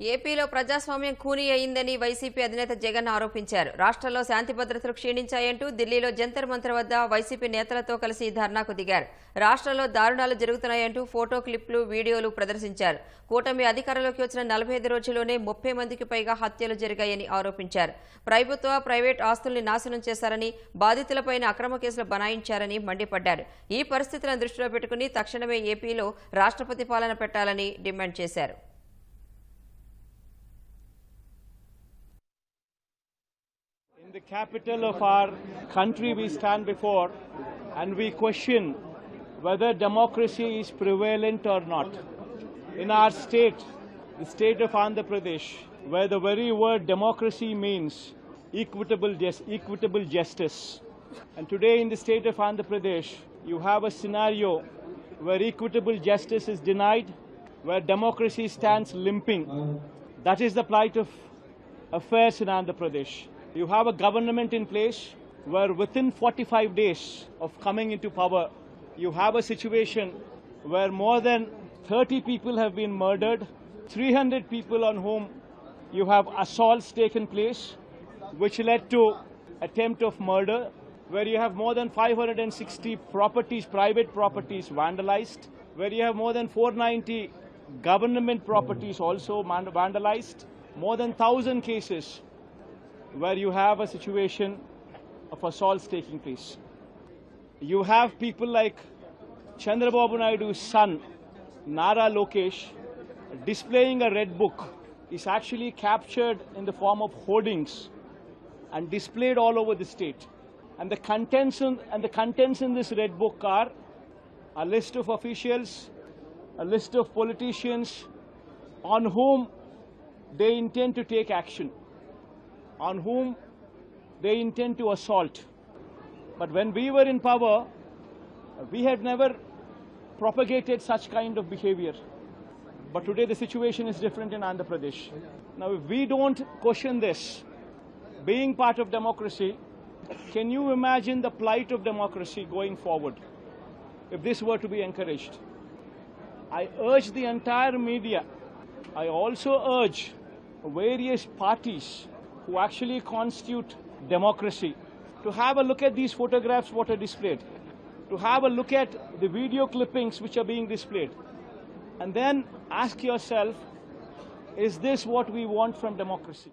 ఏపీలో ప్రజాస్వామ్యం ఖూనీ అయిందని వైసీపీ అధినేత జగన్ ఆరోపించారు. రాష్ట్రంలో శాంతి భద్రతలు క్షీణించాయంటూ ఢిల్లీలో జంతర్ మంతర్ వద్ద వైసీపీ నేతలతో కలిసి ధర్నాకు దిగారు. రాష్ట్రంలో దారుణాలు జరుగుతున్నాయంటూ ఫోటో క్లిప్లు వీడియోలు ప్రదర్శించారు. కూటమి అధికారంలోకి వచ్చిన నలభై ఐదు రోజుల్లోనే ముప్పై మందికి పైగా హత్యలు జరిగాయని ఆరోపించారు. ప్రభుత్వ ప్రైవేట్ ఆస్తుల్ని నాశనం చేశారని బాధితులపైన అక్రమ కేసులు బనాయించారని మండిపడ్డారు. ఈ పరిస్థితులను దృష్టిలో పెట్టుకుని తక్షణమే ఏపీలో రాష్ట్రపతి పాలన పెట్టాలని డిమాండ్ చేశారు. The capital of our country, we stand before and we question whether democracy is prevalent or not. In our state, the state of Andhra Pradesh, where the very word democracy means equitable, equitable justice. And today, in the state of Andhra Pradesh, you have a scenario where equitable justice is denied, where democracy stands limping. That is the plight of affairs in Andhra Pradesh. You have a government in place where within 45 days of coming into power, you have a situation where more than 30 people have been murdered, 300 people on whom you have assaults taken place, which led to attempt of murder, where you have more than 560 properties, private properties vandalized, where you have more than 490 government properties also vandalized, more than 1,000 cases where you have a situation of assaults taking place. You have people like Chandrababu Naidu's son, Nara Lokesh, displaying a red book is actually captured in the form of hoardings and displayed all over the state. And the contents in, and the contents in this red book are a list of officials, a list of politicians on whom they intend to take action, on whom they intend to assault. But when we were in power, we had never propagated such kind of behavior. But today the situation is different in Andhra Pradesh. Now, if we don't question this, being part of democracy, can you imagine the plight of democracy going forward if this were to be encouraged? I urge the entire media, I also urge various parties who actually constitute democracy to have a look at these photographs what are displayed, to have a look at the video clippings which are being displayed, and then ask yourself, is this what we want from democracy?